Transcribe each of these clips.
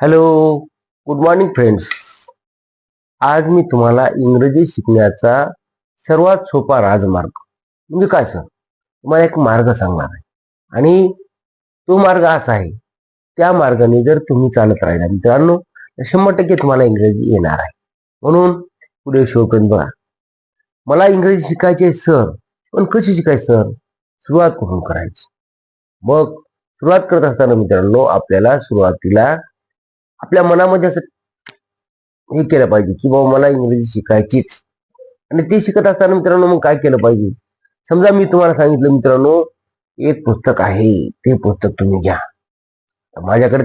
Hello good morning friends आज मी तुम्हाला इंग्रजी शिकण्याचा सर्वात सोपा राजमार्ग म्हणजे काय सर तुम्हाला एक मार्ग सांगणार आहे. आणि तो मार्ग असा आहे त्या मार्गाने जर तुम्ही चालत राहिला मित्रांनो तर शंभर टक्के तुम्हाला इंग्रजी येणार आहे. म्हणून पुढे शेवटपर्यंत बघा. मला इंग्रजी शिकायचे सर पण कशी शिकायची सर सुरुवात कुठून करायची. मग सुरुवात करत असताना मित्रांनो आपल्याला सुरुवातीला आपल्या मनामध्ये असं हे केलं पाहिजे की बाबा मला इंग्रजी शिकायचीच. आणि ते शिकत असताना मित्रांनो मग काय केलं पाहिजे? समजा मी तुम्हाला सांगितलं मित्रांनो एक पुस्तक आहे ते पुस्तक तुम्ही घ्या. माझ्याकडे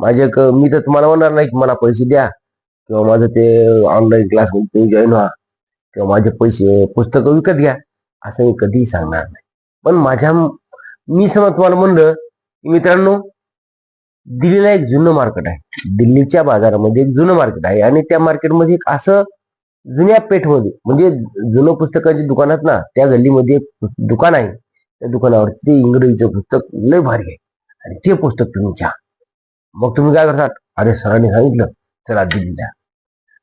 माझ्या मी तर तुम्हाला म्हणणार नाही की मला पैसे द्या किंवा माझं ते ऑनलाईन क्लास तुम्ही जॉईन व्हा किंवा माझे पैसे पुस्तकं विकत घ्या असं मी कधीही सांगणार नाही. पण माझ्या मी समज तुम्हाला म्हणलं की मित्रांनो दिल्लीला एक जुनं मार्केट आहे. दिल्लीच्या बाजारामध्ये एक जुनं मार्केट आहे. आणि त्या मार्केटमध्ये एक असं जुन्या पेठमध्ये म्हणजे जुनं पुस्तकाची दुकानात ना त्या गल्लीमध्ये एक दुकान आहे. त्या दुकानावरती ते इंग्रजीचं पुस्तक लय भारी आहे. आणि ते पुस्तक तुम्ही घ्या. मग तुम्ही काय करतात? अरे सरांनी सांगितलं चला दिल्लीला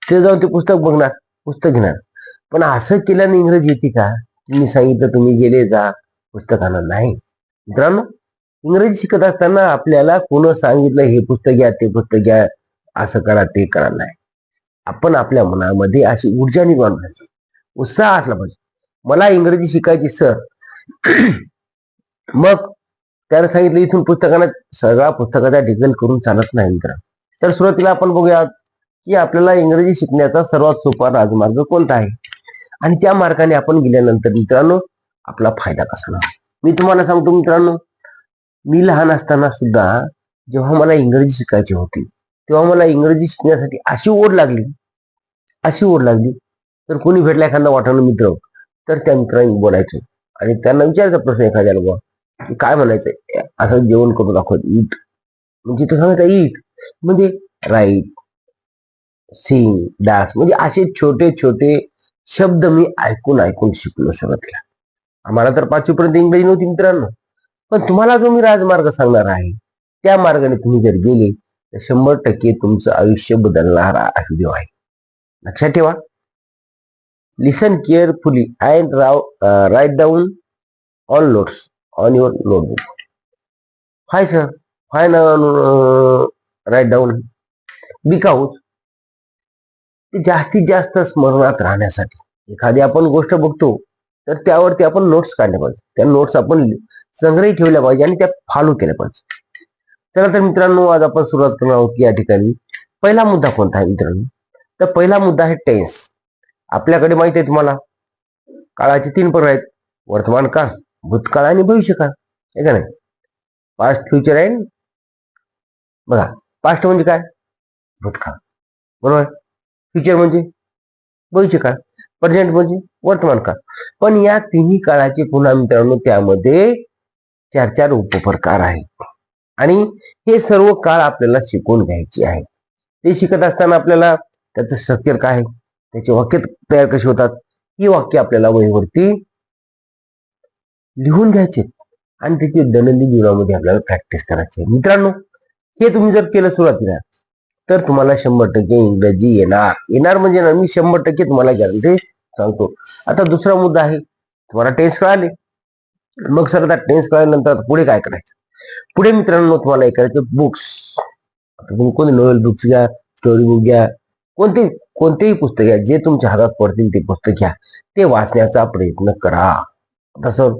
ते जाऊन ते पुस्तक बघणार पुस्तक घेणार. पण असं केल्याने इंग्रजी येते का? तुम्ही सांगितलं तुम्ही गेले जा पुस्तकांना नाही. मित्रांनो इंग्रजी शिकत असताना आपल्याला कोण सांगितलं हे पुस्तक घ्या ते पुस्तक घ्या असं करा ते करा. नाही. आपण आपल्या मनामध्ये अशी ऊर्जा निर्माण पाहिजे उत्साह असला पाहिजे. मला इंग्रजी शिकायची सर. मग त्याने सांगितलं इथून पुस्तकांना सगळा पुस्तकाचा डिझेल करून चालत नाही मित्र. तर सुरुवातीला आपण बघूया की आपल्याला इंग्रजी शिकण्याचा सर्वात सोपा राजमार्ग कोणता आहे? आणि त्या मार्गाने आपण गेल्यानंतर मित्रांनो आपला फायदा कसा मी तुम्हाला सांगतो मित्रांनो मी लहान असताना सुद्धा जेव्हा मला इंग्रजी शिकायची होती तेव्हा मला इंग्रजी शिकण्यासाठी अशी ओढ लागली अशी ओढ लागली. तर कोणी भेटला एखादा वाटाणा मित्र तर त्या मित्रांनी बोलायचं आणि त्यांना विचारायचा प्रश्न एखाद्याला बुवा की काय म्हणायचं असं जेवण करून दाखवत ईट म्हणजे तो सांगायचा ईट म्हणजे राईट सिंग डास म्हणजे असे छोटे छोटे शब्द मी ऐकून ऐकून शिकलो सुरुवातीला. आम्हाला तर पाचवीपर्यंत इंग्रजी नव्हती मित्रांनो. पण तुम्हाला जो मी राजमार्ग सांगणार आहे त्या मार्गाने तुम्ही जर गेले तर शंभर टक्के तुमचं आयुष्य बदलणारा व्हिडिओ आहे. लक्षात ठेवा. Listen carefully and Rao write down all notes on your notebook hi sir hi ना राईट डाऊन बिकाऊज ते जास्तीत जास्त स्मरणात राहण्यासाठी एखादी आपण गोष्ट बघतो तर त्यावरती आपण नोट्स काढल्या पाहिजे. त्या नोट्स आपण संग्रही ठेवल्या पाहिजे आणि त्या फॉलो केल्या पाहिजे. चला तर मित्रांनो आज आपण सुरुवात करणार आहोत की या ठिकाणी. पहिला मुद्दा कोणता आहे मित्रांनो? तर पहिला मुद्दा आहे टेन्स. आपल्याकडे माहिती आहे तुम्हाला काळाचे तीन प्रकार आहेत. वर्तमान काळ भूतकाळ आणि भविष्यकाळ. आहे का नाही? पास्ट फ्युचर अँड बघा पास्ट म्हणजे काय? भूतकाळ. बरोबर? फ्युचर म्हणजे भविष्यकाळ. प्रेझेंट म्हणजे वर्तमान काळ. पण या तिन्ही काळाचे पुन्हा मित्रांनो त्यामध्ये चार चार उपप्रकार आहेत. आणि हे सर्व काळ आपल्याला शिकून घ्यायचे आहे ते शिकत असताना आपल्याला त्याचं स्ट्रक्चर काय? आहे त्याचे वाक्य तयार कसे होतात? ही वाक्य आपल्याला वहीवरती लिहून घ्यायचे. आणि त्याची दैनंदिन जीवनामध्ये आपल्याला प्रॅक्टिस करायची आहे. मित्रांनो हे तुम्ही जर केलं सुरुवातीला तर तुम्हाला शंभर टक्के इंग्रजी येणार. येणार म्हणजे ना मी शंभर टक्के तुम्हाला गॅरंटी सांगतो. आता दुसरा मुद्दा आहे तुम्हाला टेस्ट कळाले. मग सर आता टेन्स कळाल्यानंतर पुढे काय करायचं? पुढे मित्रांनो तुम्हाला हे करायचं बुक्स तुम्ही कोणते नॉवेल बुक्स घ्या स्टोरी बुक घ्या कोणते कोणतेही पुस्तक घ्या जे तुमच्या हातात पडतील ते पुस्तक घ्या. ते वाचण्याचा प्रयत्न करा. तसं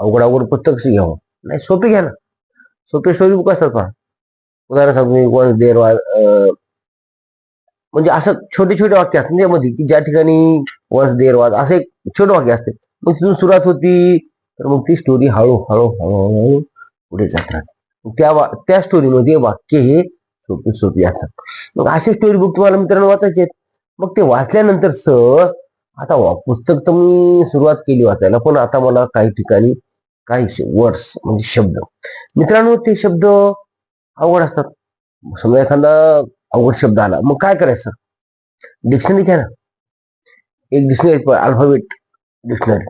अवघड अवघड पुस्तक घ्यावं हो. नाही सोपे घ्या ना. सोपे स्टोरी बुक असतात पहा. उदाहरण सांगतो मी वन देर म्हणजे असं छोटे छोटे वाक्य असतात त्यामध्ये की ज्या ठिकाणी वन्स देर वाज असे एक छोटे वाक्य असते. मग तिथून सुरुवात होती तर मग ती स्टोरी हळूहळू हळू हळूहळू पुढे जात राहते. मग त्या वा- त्या स्टोरीमध्ये वाक्य हे सोपी सोपी असतात. मग असे स्टोरी बुक तुम्हाला मित्रांनो वाचायचे आहेत. मग ते वाचल्यानंतर सर आता वा- पुस्तक तर मी सुरुवात केली वाचायला पण आता मला काही ठिकाणी काही वर्ड्स म्हणजे शब्द. मित्रांनो ते शब्द अवघड असतात. समजा एखादा अवघड शब्द आला मग काय करायचं डिक्शनरी घ्या ना. एक डिक्शनरी अल्फाबेट डिक्शनरी.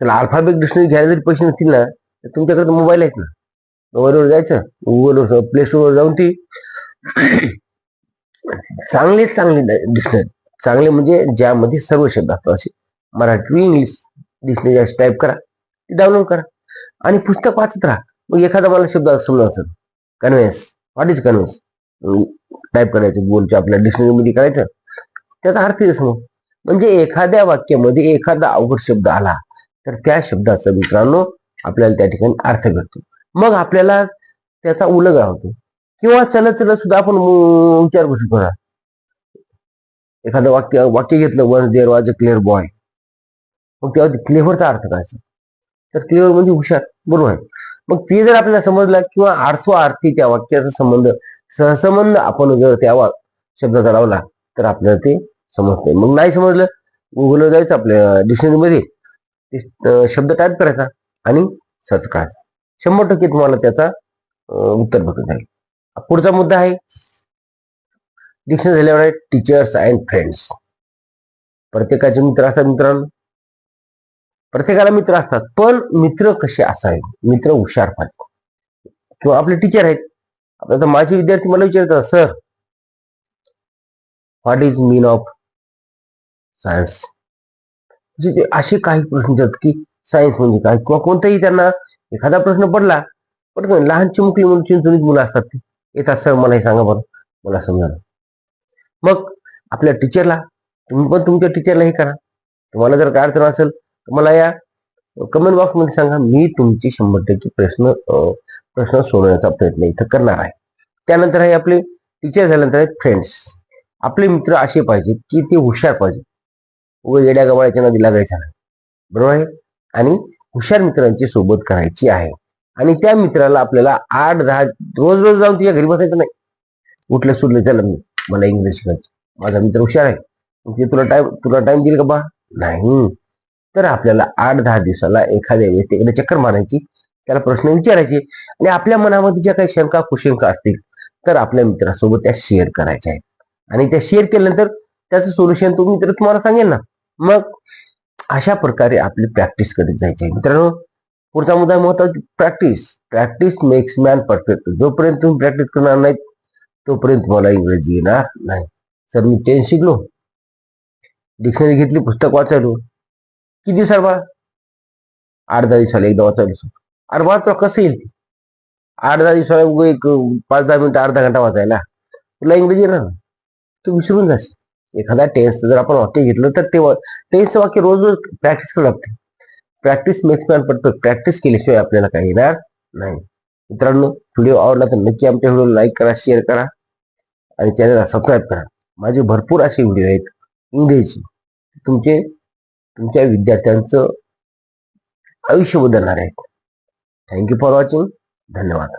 चला अल्फाबेट डिक्शनरी घ्यायला जरी पैसे नसतील ना तर तुमच्याकडे मोबाईल आहेत ना. मोबाईलवर जायचं गुगलवर प्ले स्टोरवर जाऊन ती चांगले चांगले डिक्शनरी. चांगले म्हणजे ज्यामध्ये सर्व शब्द असतात असे. मराठी इंग्लिश डिक्शनरी अशी टाईप करा ती डाउनलोड करा. आणि पुस्तक वाचत राहा. मग एखादा मला शब्द समजा असेल. Convince what is convince type करायचं गुगलच्या आपल्या डिक्शनरीमध्ये करायचं. त्याचा अर्थ आहे समोर. म्हणजे एखाद्या वाक्यामध्ये एखादा अवघड शब्द आला. तर त्या शब्दाचा मित्रांनो आपल्याला त्या ठिकाणी अर्थ भेटतो मग आपल्याला त्याचा उलगडा होतो. किंवा चल चल सुद्धा आपण विचार करू शकतो एखादं वाक्य वाक्य घेतलं one there was a clear boy. मग तेव्हा क्लेव्हरचा अर्थ काय असेल? तर क्लेव्हर म्हणजे हुशार बरोबर आहे. मग ते जर आपल्याला समजलं किंवा अर्थार्थी त्या वाक्याचा संबंध सहसंबंध आपण जर त्या शब्दाचा लावला तर आपल्याला ते समजते मग नाही समजलं गुगलवर जायचं आपल्या डिक्शनरीमध्ये ते, शब्द टाईप करायचा आणि सर्च करायचा शंभर टक्के तुम्हाला त्याचा उत्तर भेटून जाईल. पुढचा मुद्दा आहे. डिक्शनरी झाल्यावर आहे टीचर्स अँड फ्रेंड्स प्रत्येकाचे मित्र असतात मित्रांनो. प्रत्येकाला मित्र असतात पण मित्र कसे असावे मित्र हुशार पाहिजे. किंवा आपले टीचर आहेत. आता तर माझे विद्यार्थी मला विचारतात sir what is mean of science म्हणजे ते असे काही प्रश्न देतात की सायन्स म्हणजे काय? किंवा कोणताही त्यांना एखादा प्रश्न पडला पण लहान चिमुकली म्हणून चिंचणीत मुलं असतात ते. येतात सर मला हे सांगा बरं. मला समजा मग आपल्या टीचरला तुम्ही पण तुमच्या टीचरला हे करा. तुम्हाला जर काय अडचण असेल तर मला या कमेंट बॉक्समध्ये सांगा. मी तुमची शंभर टक्के प्रश्न प्रश्न सोडवण्याचा प्रयत्न इथं करणार आहे. त्यानंतर आहे आपले टीचर झाल्यानंतर आहेत फ्रेंड्स आपले मित्र असे पाहिजेत की ते हुशार पाहिजे उगा येड्या गवाळ्याच्या नदी लागायचा नाही. बरोबर आहे? आणि हुशार मित्रांची सोबत करायची आहे. आणि त्या मित्राला आपल्याला आठ दहा रोज रोज जाऊन तुझ्या घरी बसायचं नाही. उठलं सुटलं चला मी. मला इंग्लिश शिकायचं माझा मित्र हुशार आहे. ते तुला टाइम तुला टाइम देईल का बा? नाही. तर आपल्याला आठ दहा दिवसाला एखाद्या व्यक्तीकडे चक्कर मारायची. त्याला प्रश्न विचारायचे. आणि आपल्या मनामध्ये ज्या काही शंका कुशंका असतील तर आपल्या मित्रासोबत त्या शेअर करायच्या आहेत. आणि त्या शेअर केल्यानंतर त्याचं सोल्युशन तो मित्र तुम्हाला सांगेल ना? मग अशा प्रकारे आपली प्रॅक्टिस करत जायची आहे. मित्रांनो पुढचा मुद्दा महत्वाची practice practice makes man perfect जोपर्यंत तुम्ही प्रॅक्टिस करणार नाही तोपर्यंत तुम्हाला इंग्रजी येणार नाही. सर मी टेन शिकलो. डिक्शनरी घेतली पुस्तक वाचायलो. किती दिवसात बाळा आठ दहा दिवसाला एकदा वाचायलो अरे बाळा तुला कसं येईल? आठ दहा दिवसाला एक पाच दहा मिनिटं अर्धा घंटा वाचायला. तुला इंग्रजी येणार? ना तू विसरून जास एखादा टेन्स जर आपण वाक्य घेतलं तर ते टेन्स वाक्य रोज रोज प्रॅक्टिस करावं लागते. प्रॅक्टिस मेक्स मॅन पडतो प्रॅक्टिस केल्याशिवाय आपल्याला काही येणार नाही. मित्रांनो व्हिडिओ आवडला तर नक्की आमच्या व्हिडिओ लाईक करा शेअर करा आणि चॅनलला सबस्क्राईब करा. माझे भरपूर असे व्हिडिओ आहेत. इंग्रजी. तुमचे तुमच्या विद्यार्थ्यांचं आयुष्य बदलणार आहेत थँक्यू फॉर वॉचिंग धन्यवाद.